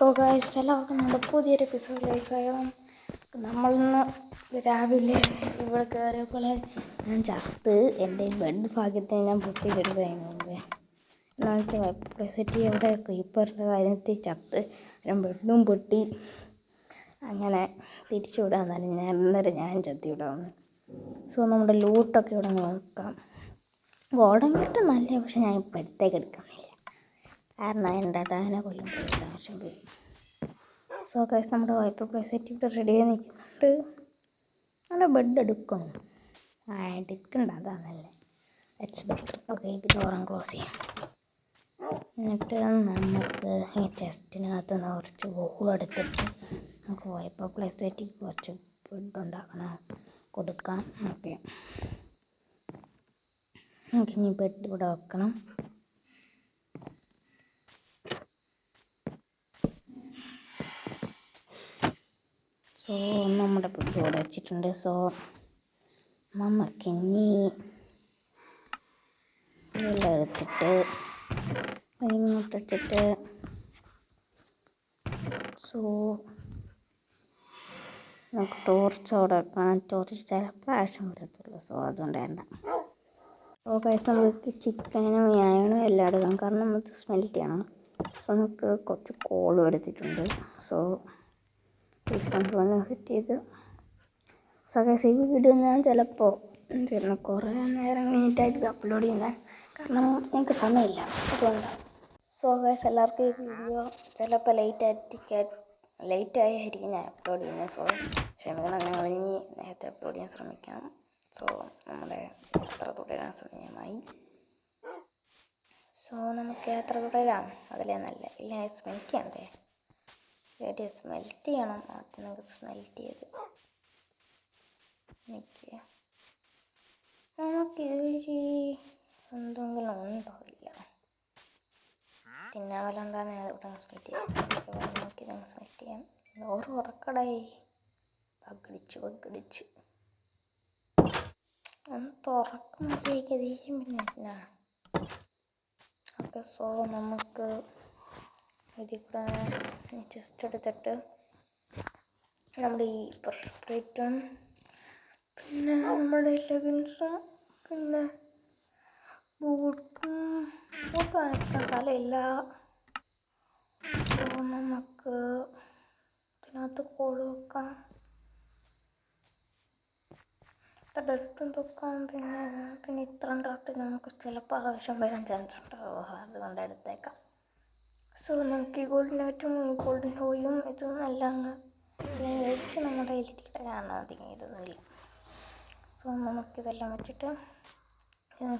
So guys എല്ലാവർക്കും നമ്മുടെ പുതിയൊരു എപ്പിസോഡിലേക്ക് സ്വാഗതം. നമ്മളിന്ന് രാവിലെ ഇവിടെ കയറിയപ്പോൾ ഞാൻ ചത്ത്. എന്റെ ബെഡ് ഭാഗ്യത്തിന് ഞാൻ പൊട്ടിയിലെടുത്തതിന് മുമ്പേ. എന്നാന്ന് വെച്ചാൽ വെബ്സിറ്റി അവിടെ ക്രീപ്പറിന്റെ കാര്യത്തിൽ ചത്ത്. ബെഡും പൊട്ടി. അങ്ങനെ തിരിച്ചു വിടാമെന്നാലും ഞാൻ അന്നേരം ഞാൻ ചത്തി വിടാമെന്ന് സോ നമ്മുടെ ലൂട്ടൊക്കെ ഇവിടെ നോക്കാം ഗോഡൻ കിട്ടും നല്ല പക്ഷെ ഞാൻ ഇപ്പോഴത്തേക്ക് എടുക്കുന്നില്ല. കാരണം എന്റെ ഡാനെ കൊല്ലും പോയില്ല ആവശ്യം സോ ഗൈസ് നമ്മുടെ വൈപ്പ് പ്ലേസെറ്റ് റെഡി ആയി നിൽക്കുന്നുണ്ട്. നമ്മുടെ ബെഡ് എടുക്കണം. ആ എടുക്കണ്ട അതാണല്ലേ. ഇറ്റ്സ് ബെറ്റർ ഓക്കെ ഡോറും ക്ലോസ് ചെയ്യാം. എന്നിട്ട് നമുക്ക് ഈ ചെസ്റ്റിനകത്ത് നിന്ന് കുറച്ച് ബോൾ എടുത്തിട്ട് നമുക്ക് വൈപ്പ് പ്ലേസെറ്റ് കുറച്ച് ബെഡ് ഉണ്ടാക്കണം. കൊടുക്കാം. ഓക്കെ നമുക്ക് ഇനി ബെഡ് ഇവിടെ വെക്കണം. സോ നമ്മുടെ ഇവിടെ വെച്ചിട്ടുണ്ട്. സോ നമുക്കിനി വെള്ളം എടുത്തിട്ട് ഇങ്ങോട്ടിട്ടിട്ട് സോ നമുക്ക് ടോർച്ച് അവിടെ വെക്കണം. ടോർച്ച് ചിലപ്പോൾ ആവശ്യം വരത്തുള്ളൂ. സോ അതുകൊണ്ട് വേണ്ട. സോ പൈസ നമുക്ക് ചിക്കനും യായണും എല്ലാം എടുക്കണം. കാരണം നമുക്ക് സ്മെൽറ്റ് ചെയ്യണം. സോ നമുക്ക് കുറച്ച് കോളും എടുത്തിട്ടുണ്ട്. സോ ഫേസ് കൺട്രോളിനെ സെറ്റ് ചെയ്ത് സോ കൈസ് ഈ വീഡിയോ ഞാൻ ചിലപ്പോൾ ചില കുറേ നേരം നീറ്റായിട്ട് അപ്ലോഡ് ചെയ്യുന്നത് കാരണം ഞങ്ങൾക്ക് സമയമില്ല. അതുകൊണ്ടാണ് സോ ഗൈസ് എല്ലാവർക്കും ഈ വീഡിയോ ചിലപ്പോൾ ലേറ്റ് ആയിട്ട് ലേറ്റ് ആയിരിക്കും ഞാൻ അപ്ലോഡ് ചെയ്യുന്നത് സോ ക്ഷമിക്കണം ഞങ്ങൾ ഇനി നേരത്തെ അപ്ലോഡ് ചെയ്യാൻ ശ്രമിക്കാം. സോ നമ്മുടെ യാത്ര തുടരാൻ സമയമായി. സോ നമുക്ക് യാത്ര തുടരാം. അതിലേ നല്ല ഇല്ല ചെയ്യണ്ടേ റെഡി സ്മെൽറ്റ് ചെയ്യണം. ആദ്യം നമുക്ക് സ്മെൽറ്റ് ചെയ്ത് നിൽക്കുക നമുക്ക് ഇതൊരു എന്തെങ്കിലും ഉണ്ടാവില്ല വല്ല ഉണ്ടാകുന്ന ഇവിടെ സ്മെൽറ്റ് ചെയ്യാം നമുക്ക് ഇതങ്ങ് സ്മെൽറ്റ് ചെയ്യാം. ഓറ് ഉറക്കടായി. പകടിച്ച് പകടിച്ച്. ഒന്ന് തുറക്കുമ്പോഴേക്ക് ദേഷ്യം പിന്നെ ഓക്കെ സോ നമുക്ക് ഇതിൽ കൂടെ ജസ്റ്റ് എടുത്തിട്ട് നമ്മുടെ ഈ പെർഫ്രേറ്റും പിന്നെ നമ്മുടെ ലെഗിൻസും പിന്നെ ബൂട്ടും ബൂട്ട് വാങ്ങിക്കാൻ സ്ഥലമില്ല സോ നമുക്ക് ഇതിനകത്ത് കോഴ് വെക്കാം. ഇത്ര തൊക്കാം പിന്നെ പിന്നെ ഇത്രയും ഡർട്ട് നമുക്ക് ചിലപ്പോൾ ആവശ്യം വരാൻ ചാൻസ് ഉണ്ടാവും. അതുകൊണ്ട് എടുത്തേക്കാം. സോ നമുക്ക് ഈ ഗോൾഡൻ ആയിട്ടും ഈ ഗോൾഡൻ ഹോയും ഇതും എല്ലാം അങ്ങ് നമ്മുടെ കയ്യിലിരിക്കട്ടെ കാരണം അധികം ഇതൊന്നുമില്ല. സോ നമുക്കിതെല്ലാം വെച്ചിട്ട്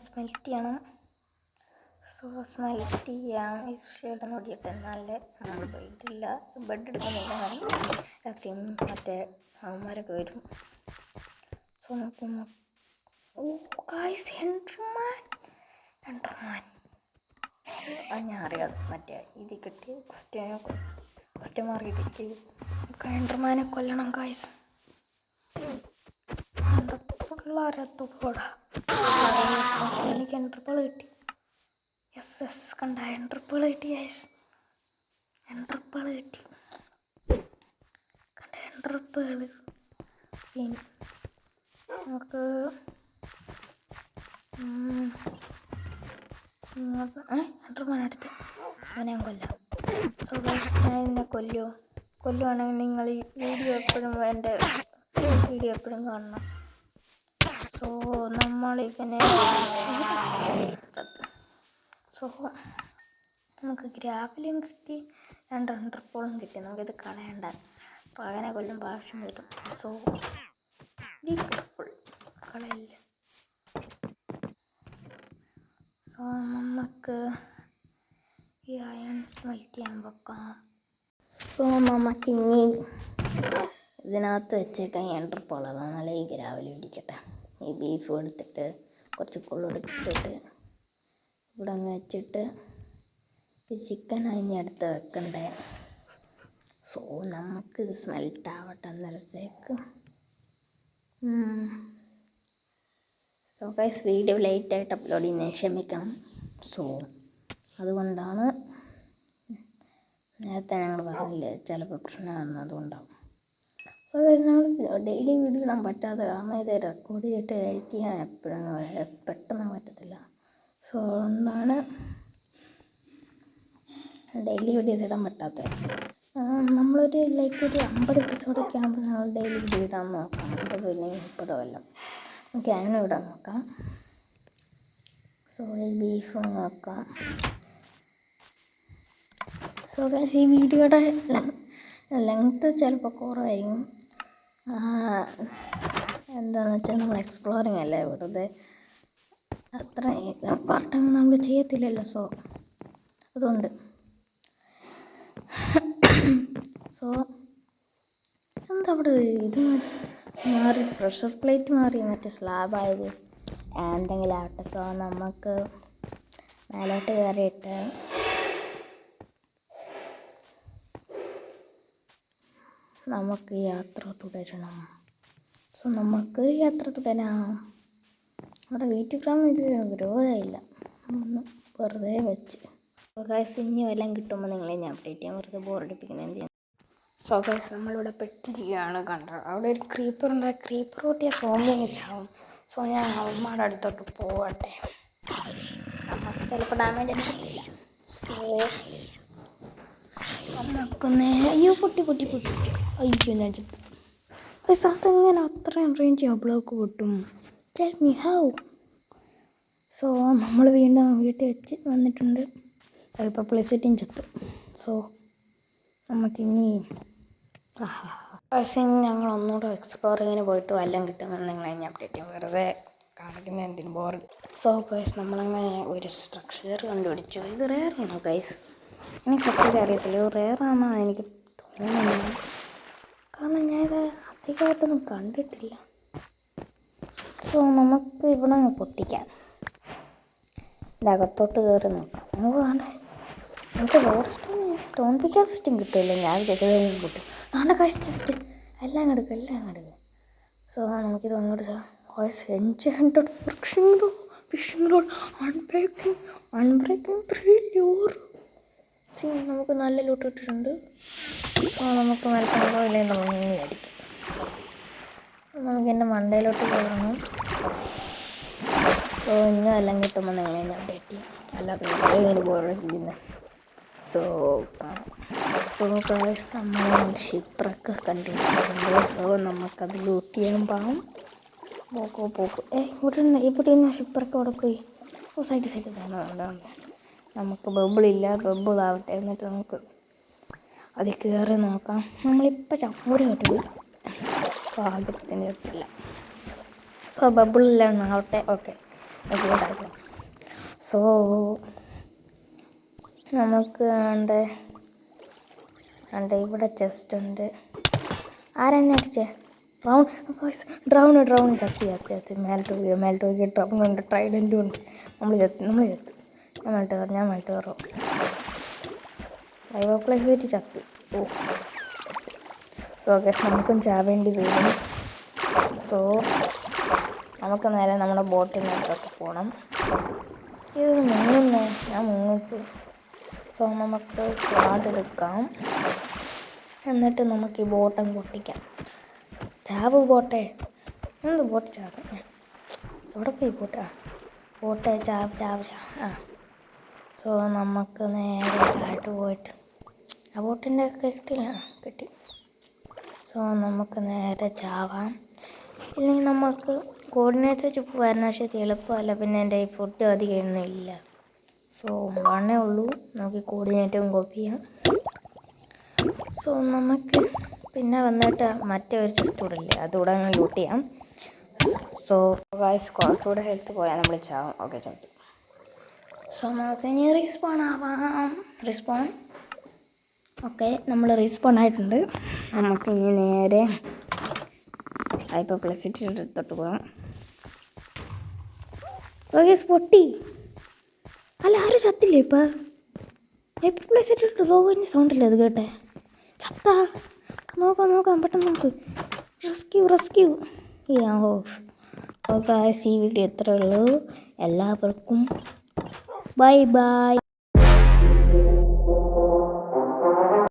സ്മെൽറ്റ് ചെയ്യണം. സോ സ്മെൽറ്റ് ചെയ്യാം ഈ ഷെയ്ഡ് നോടിയിട്ട് എന്നാലേ നമ്മൾ ബെഡില്ല ബെഡ് എടുക്കുന്നില്ല രാത്രി മറ്റേ അവന്മാരൊക്കെ വരും. സോ നമുക്ക് ഓ കായ്സ് എൻഡർമാൻ അത് ഞാൻ അറിയാതെ മറ്റേ ഇത് കിട്ടി ക്വസ്റ്റ്യനെ ക്വസ്റ്റ്യൻ മാർക്ക് കിട്ടി കൈൻഡർമാനെ കൊല്ലണം കായ്സ് എനിക്ക് എൻട്രിപ്പിൾ കിട്ടി. എസ് എസ് കണ്ട. എൻട്രിപ്പിൾ കിട്ടി ഗൈസ് എൻട്രിപ്പിൾ കിട്ടി. കണ്ട എൻട്രിപ്പുകൾ സീൻ നമുക്ക് എൻട്രിമാൻ അടുത്ത് അവനെ കൊല്ലാം. സോ ഞാൻ എന്നെ കൊല്ലുമോ കൊല്ലുവാണെങ്കിൽ നിങ്ങൾ ഈ വീഡിയോ എപ്പോഴും എന്റെ വീഡിയോ എപ്പോഴും കാണണം. സോ നമ്മൾ ഇവനെ സോ നമുക്ക് ഗ്രാവലും കിട്ടി. രണ്ട് രണ്ടരപ്പോളും കിട്ടി. നമുക്കിത് കളയണ്ട. പകനെ കൊല്ലുമ്പോൾ ആവശ്യം വരും സോ ബി കെയർഫുൾ കളയില്ല സോ നമുക്ക് ഈ അയൺ വെക്കാം സോ നമുക്ക് ഇനി ഇതിനകത്ത് വെച്ചേക്കാൻ എന്റർപ്പോൾ അതാണ് ഈ രാവിലെ ഇടിക്കട്ടെ. ഈ ബീഫ് എടുത്തിട്ട് കുറച്ച് കൊള്ളെടുത്തിട്ട് ഇവിടെ അങ്ങ് വെച്ചിട്ട് ചിക്കൻ അതിന് അടുത്ത് വെക്കണ്ടേ. സോ നമുക്ക് ഇത് സ്മെൽറ്റ് ആവട്ടെ അന്നേരത്തേക്ക്. സോ ഗൈസ് വീഡിയോ ലേറ്റായിട്ട് അപ്ലോഡ് ചെയ്യുന്നതിന് ക്ഷമിക്കണം. സോ അതുകൊണ്ടാണ് നേരത്തെ ഞങ്ങൾ പറഞ്ഞില്ലേ ചിലപ്പോൾ പ്രശ്നം വന്നതുകൊണ്ടാവും സോ ഞങ്ങൾ ഡെയിലി വീഡിയോ ഇടാൻ പറ്റാതെ കാരണം ഇത് റെക്കോർഡ് ചെയ്തിട്ട് എഡിറ്റ് ചെയ്യാൻ എപ്പോഴും പെട്ടെന്ന് പറ്റത്തില്ല. സോ അതുകൊണ്ടാണ് ഡെയിലി വീഡിയോസ് ഇടാൻ പറ്റാത്തത്. നമ്മളൊരു ലൈക്ക് ഒരു അമ്പത് എപ്പിസോഡൊക്കെ ആകുമ്പോൾ ഞങ്ങൾ ഡെയിലി വീഡിയോ ഇടാൻ നോക്കാം. അമ്പത് അല്ലെങ്കിൽ മുപ്പതോ എല്ലാം നമുക്ക് അങ്ങനെ ഇടാൻ നോക്കാം. സോ ബീഫ് നോക്കാം. സോ ഗൈസ് ഈ വീഡിയോയുടെ ലെങ്ത്ത് ചിലപ്പോൾ കുറവായിരിക്കും. എന്താണെന്ന് വെച്ചാൽ നമ്മൾ എക്സ്പ്ലോറിങ് അല്ലേ വെറുതെ അത്ര പാർട്ട് ടൈം നമ്മൾ ചെയ്യത്തില്ലല്ലോ സോ അതുകൊണ്ട്. സോ എന്താ അവിടെ ഇത് മാറി പ്രഷർ പ്ലേറ്റ് മാറി മറ്റേ സ്ലാബായത് എന്തെങ്കിലും ആവട്ടെ സോ നമുക്ക് മേലോട്ട് കയറിയിട്ട് നമുക്ക് യാത്ര തുടരണം. സോ നമുക്ക് യാത്ര തുടരാം. നമ്മുടെ വീട്ടിൽ ഫ്രാം ഇത് ഗ്രോയില്ല ഒന്ന് വെറുതെ വെച്ച്. സ്വകാശ് ഇനി വല്ലതും കിട്ടുമ്പോൾ നിങ്ങളെ ഞാൻ അപ്ഡേറ്റ് ചെയ്യാം. വെറുതെ ബോറടിപ്പിക്കുന്നത് എന്ത് ചെയ്യാം സ്വകാശ് നമ്മളിവിടെ പെട്ടിരിക്കുകയാണ് കണ്ടത്. അവിടെ ഒരു ക്രീപ്പർ ഉണ്ട്. ക്രീപ്പർ കൂട്ടിയ അങ്ങ് ചാവും. സോ ഞാൻ അവന്മാരുടെ അടുത്തോട്ട് പോവട്ടെ. നമുക്ക് ചിലപ്പോൾ ഡാമേജ് എടുക്കത്തില്ല സോ നമുക്ക് അയ്യോ പൊട്ടി പൊട്ടി പൊട്ടി. അയ്യോ ഞാൻ ചത്തു. ഗൈസ് അതെങ്ങനെ അത്രയും റേഞ്ച് ആ ബ്ലോക്ക് പൊട്ടും ടെൽ മി ഹൗ സോ നമ്മൾ വീണ്ടും വീട്ടിൽ വെച്ച് വന്നിട്ടുണ്ട്. ചിലപ്പോൾ പ്ലേസെറ്റിയും ചത്തു. സോ നമുക്കിനി പക്ഷേ ഞങ്ങൾ ഒന്നുകൂടെ എക്സ്പ്ലോറിങ്ങിന് പോയിട്ട് വല്ലതും കിട്ടുമെന്ന് നിങ്ങളെ ഞാൻ അപ്ഡേറ്റ് ചെയ്യും വെറുതെ കാണിക്കുന്ന എന്തിനും ബോർ സോ ഗൈസ് നമ്മളങ്ങനെ ഒരു സ്ട്രക്ചർ കണ്ടുപിടിച്ചു. ഇത് റേറാണോ ഗൈസ് എനിക്ക് സത്യത്തിൽ അറിയത്തില്ല. റേറാണോ എനിക്ക് തോന്നുന്നു കാരണം ഞാൻ ഇത് അധികമായിട്ടൊന്നും കണ്ടിട്ടില്ല. സോ നമുക്ക് ഇവിടെ അങ്ങ് പൊട്ടിക്കാം. അകത്തോട്ട് കയറി നോക്കാം. നമുക്ക് വേണ്ട നമുക്ക് റോഡ് സ്റ്റോൺ സ്റ്റോൺ പിക്കാൻ സിസ്റ്റം കിട്ടുമല്ലോ? ഞാൻ വിചാരിച്ചത് കിട്ടും നാണ്ട കാശ് ജസ്റ്റ് എല്ലാം എടുക്കുക എല്ലാം എടുക്കുക സോ നമുക്കിത് അങ്ങോട്ട് voice hundred fishing rod fishing rod unbreaking unbreaking three lure sea നമുക്ക് നല്ല ലൂട്ട് ഇട്ടിട്ടുണ്ട് സോ നമുക്ക് മലപ്പുറം ഇല്ലെങ്കിൽ ഇങ്ങനെ അടിക്കും നമുക്ക് എന്റെ മണ്ടയിലോട്ട് പോകണം. സോ ഇന്നും എല്ലാം കിട്ടുമ്പോൾ നിങ്ങൾ എന്നെ അപ്ഡേറ്റ് ചെയ്യും. അല്ലാതെ ഇങ്ങനെ ബോറടിക്കുന്നത് സോ സോ കാസ് നമ്മൾ ഷിപ്രൊക്കെ കണ്ടിട്ടുണ്ട് സോ നമുക്കത് ലൂട്ട് ചെയ്യാൻ പാവും. പോക്കോ പോക്കോ. ഏ ഇവിടെ ഇവിടെ ഷിപ്പറൊക്കെ അവിടെ പോയി. ഓ സൈഡ് സൈഡ് തന്നെ ഉണ്ട് നമുക്ക് ബബിളില്ല ബബിളാവട്ടെ എന്നിട്ട് നമുക്ക് അതിൽ കയറി നോക്കാം. നമ്മളിപ്പോൾ ചമ്മൂരായിട്ട് പോയി പാകത്തിന് എത്തില്ല സോ ബബിളില്ല ആവട്ടെ. ഓക്കെ സോ നമുക്ക് വേണ്ട വേണ്ട ഇവിടെ ചെസ്റ്റ് ഉണ്ട്. ആരെന്നെ അടിച്ചേ? ഡ്രൗൺ ഡ്രൗൺ ഡ്രൗൺ ചത്തി ചത്തി ചത്തി. മേലോട്ട് പോയി മേലോട്ട് പോയി ഡ്രൗൺ ഉണ്ട് ട്രൈഡന്റും ഉണ്ട്. നമ്മൾ ചത്തി നമ്മൾ ചത്തു. ഞാൻ മൾട്ട് കയറും ഞാൻ മൾട്ട് കയറും ലൈവ് പ്ലേസ് വെച്ച് ചത്തി. ഓ സോ ഗസ് നമുക്കും ചാവേണ്ടി വരും. സോ നമുക്ക് നേരെ നമ്മുടെ ബോട്ടിനടുത്തൊക്കെ പോകണം ഇത് മുങ്ങുന്നേ? ഞാൻ മുങ്ങിപ്പോയി സോ നമുക്ക് സ്വാഡ് എടുക്കാം. എന്നിട്ട് നമുക്ക് ഈ ബോട്ടം പൊട്ടിക്കാം. ചാവ് ബോട്ടെ എന്ത് ബോട്ട് ചാവ്? എവിടെ പോയി ബോട്ടാ ബോട്ടെ ചാവ് ചാവ് ചാവ്. ആ. സോ നമുക്ക് നേരെ താഴോട്ട് പോയിട്ട് ആ ബോട്ടിന്റെ ഒക്കെ കിട്ടില്ല കിട്ടി. സോ നമുക്ക് നേരെ ചാവാം. ഇല്ലെങ്കിൽ നമുക്ക് കോർഡിനേറ്റ്സ് വെച്ച് വരുന്ന പക്ഷേ എളുപ്പമല്ല. പിന്നെ എന്റെ ഈ ഫുഡ് അധികം ഒന്നും ഇല്ല. സോ വണ്ണേ ഉള്ളൂ. നമുക്ക് കോർഡിനേറ്റും കോപ്പി ചെയ്യാം. സോ നമുക്ക് പിന്നെ വന്നിട്ട് മറ്റേ ഒരു ചെസ്റ്റ് കൂടെ അതുകൂടെ അങ്ങ് ലൂട്ട് ചെയ്യാം. സോ വയസ്സ് കുറച്ചുകൂടെ ഹെൽത്ത് പോയാൽ നമ്മൾ ചാവും. ഓക്കെ ചത്തു സോ നമുക്ക് ഇനി റീസ്പോൺ ആവാം. റീസ്പോൺ ഓക്കെ നമ്മൾ റീസ്പോൺ ആയിട്ടുണ്ട്. നമുക്ക് ഇനി നേരെ ഇപ്പോൾ പ്ലസ് ഇട്ടിട്ടെടുത്തോട്ട് പോകാം സോ ഗീസ് പൊട്ടി. അല്ല ആരും ചത്തില്ലേ ഇപ്പം? ഹൈപ്പർ പ്ലസിറ്റി സൗണ്ട് ഇല്ല അത് കേട്ടെ? ചത്താ. നോക്കാം നോക്കാം പെട്ടെന്ന് നോക്ക്. റെസ്ക്യൂ റെസ്ക്യൂ ഈ ഓ ഓക്കെ സി വീഡിയോ എത്ര ഉള്ളൂ. എല്ലാവർക്കും Bye bye.